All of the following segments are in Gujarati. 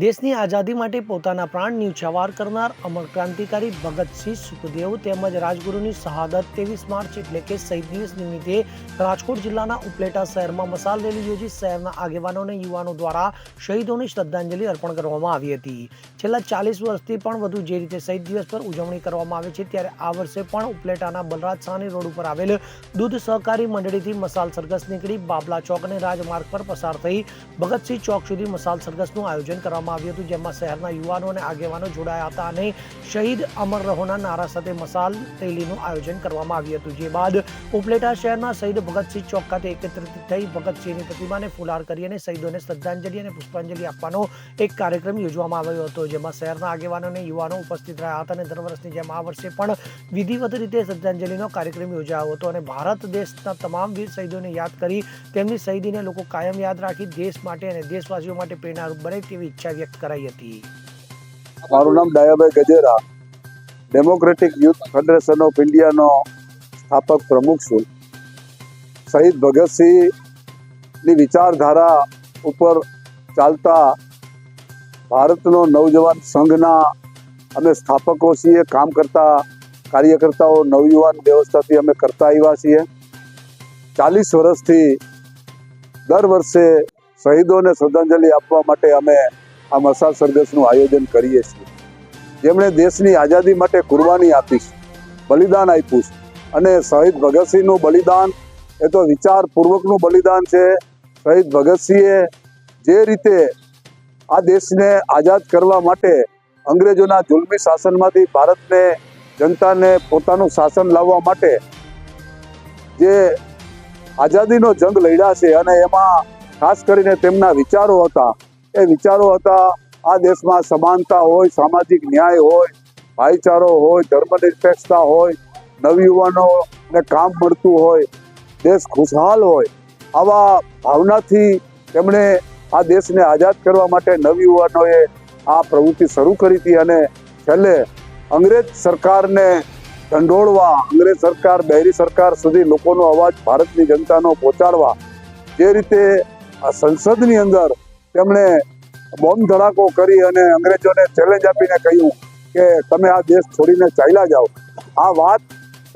દેશની આઝાદી માટે પોતાના પ્રાણ ન્યુછાવાર કરનાર અમર ક્રાંતિકારી ભગતસિંહ સુખદેવ તેમજ રાજગુરુની શહાદત ત્રેવીસ માર્ચ એટલે કે શહીદ દિવસ નિમિત્તે રાજકોટ જિલ્લાના ઉપલેટા શહેરમાં મસાલ રેલી યોજી શહેરના આગેવાનો અને યુવાનો દ્વારા શહીદોને શ્રદ્ધાંજલિ અર્પણ કરવામાં આવી હતી. છેલ્લા ચાલીસ વર્ષથી પણ વધુ જે રીતે શહીદ દિવસ પર ઉજવણી કરવામાં આવે છે, ત્યારે આ વર્ષે પણ ઉપલેટાના બલરાજ સાની રોડ ઉપર આવેલ દૂધ સહકારી મંડળીથી મસાલ સરઘસ નીકળી બાબલા ચોક અને રાજમાર્ગ પર પસાર થઈ ભગતસિંહ ચોક સુધી મસાલ સરઘસનું આયોજન કરવામાં આવ્યું હતું, જેમાં શહેરના યુવાનો અને આગેવાનો જોડાયા હતા અને શહીદ અમર રહોના નારા સાથે મસાલ રેલીનું આયોજન કરવામાં આવ્યું હતું. જે બાદ ઉપલેટા શહેરના શહીદ ભગતસિંહ ચોક ખાતે એકત્રિત થઈ ભગતસિંહની પ્રતિમાને ફુલાર કરી અને શહીદોને શ્રદ્ધાંજલિ અને પુષ્પાંજલિ આપવાનો એક કાર્યક્રમ યોજવામાં આવ્યો હતો, જેમાં શહેરના આગેવાનો અને યુવાનો ઉપસ્થિત રહ્યા હતા અને દર વર્ષની જેમ આ વર્ષે પણ વિધિવત રીતે શ્રદ્ધાંજલિનો કાર્યક્રમ યોજાયો હતો અને ભારત દેશના તમામ વીર શહીદોને યાદ કરી તેમની શહીદીને લોકો કાયમ યાદ રાખી દેશ માટે અને દેશવાસીઓ માટે પ્રેરણારૂપ બને તેવી ઈચ્છા વ્યક્ત કરાઈ હતી. મારું નામ Dayabhai Gajera. Democratic youth federation of ઇન્ડિયાનો સ્થાપક પ્રમુખ છું. શહીદ ભગતસિંહની વિચારધારા ઉપર ચાલતા ભારતનો નવજવાન સંઘના અમે સ્થાપકો છીએ, કામ કરતા કાર્યકર્તાઓ, નવયુવાન વ્યવસ્થાથી અમે કરતા આવ્યા છીએ. ચાલીસ વર્ષથી દર વર્ષે શહીદોને શ્રદ્ધાંજલિ આપવા માટે અમે આ મસાલ સરઘસનું આયોજન કરીએ છીએ. જેમણે દેશની આઝાદી માટે કુરબાની આપી છે, બલિદાન આપ્યું છે. અને શહીદ ભગતસિંહનું બલિદાન, એ તો વિચારપૂર્વકનું બલિદાન છે. શહીદ ભગતસિંહે જે રીતે આ દેશને આઝાદ કરવા માટે અંગ્રેજોના જુલમી શાસનમાંથી ભારતને, જનતાને પોતાનું શાસન લાવવા માટે જે આઝાદીનો જંગ લડ્યા છે અને એમાં ખાસ કરીને તેમના વિચારો હતા એ વિચારો હતા, આ દેશમાં સમાનતા હોય, સામાજિક ન્યાય હોય, ભાઈચારો હોય, ધર્મનિરપેક્ષતા હોય નવયુવાનોને કામ મળતું હોય, દેશ ખુશહાલ હોય, આવા ભાવનાથી તેમણે આ દેશને આઝાદ કરવા માટે નવયુવાનોએ આ પ્રવૃત્તિ શરૂ કરી હતી અને છેલ્લે અંગ્રેજ સરકારને ઢંઢોળવા, અંગ્રેજ સરકાર, બહેરી સરકાર સુધી લોકોનો અવાજ ભારતની જનતાનો પહોંચાડવા, જે રીતે આ સંસદની અંદર તેમણે બોમ્બ ધડાકો કરી અને અંગ્રેજોને ચેલેન્જ આપીને કહ્યું કે તમે આ દેશ છોડીને ચાલ્યા જાઓ. આ વાત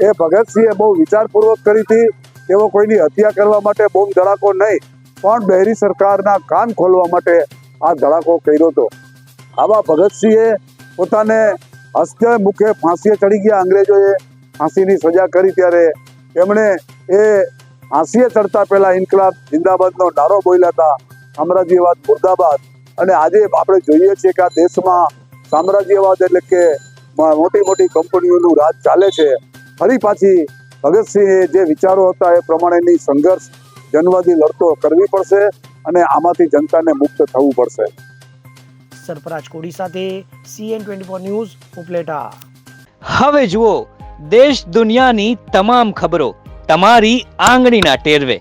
એ ભગતસિંહે બહુ વિચારપૂર્વક કરી હતી. તેઓ કોઈની હત્યા કરવા માટે બોમ્બ ધડાકો નહીં, પણ બહેરી સરકારના કાન ખોલવા માટે આ ધડાકો કર્યો હતો. આવા ભગતસિંહે પોતાને હસ્તે મુખે ફાંસીએ ચડી ગયા. અંગ્રેજોએ ફાંસીની સજા કરી ત્યારે એમણે એ ફાંસીએ ચડતા પહેલા ઇન્કલાબ જિંદાબાદનો નારો બોલ્યા હતા. સામ્રાજ્યવાદ મુર્દાબાદ. અને આજે આપણે જોઈએ છીએ કે આ દેશમાં સામ્રાજ્યવાદ એટલે કે મોટી મોટી કંપનીઓનું રાજ ચાલે છે. ફરી પાછી ભગતસિંહે જે વિચારો હતા એ પ્રમાણેની સંઘર્ષ જનવાદી લડતો કરવી પડશે અને આમાંથી જનતાને મુક્ત થવું પડશે. સરપરાજ કોડી સાથે CN twenty four news Upleta. હવે જુઓ દેશ દુનિયાની તમામ ખબરો તમારી આંગળીના ટેરવે.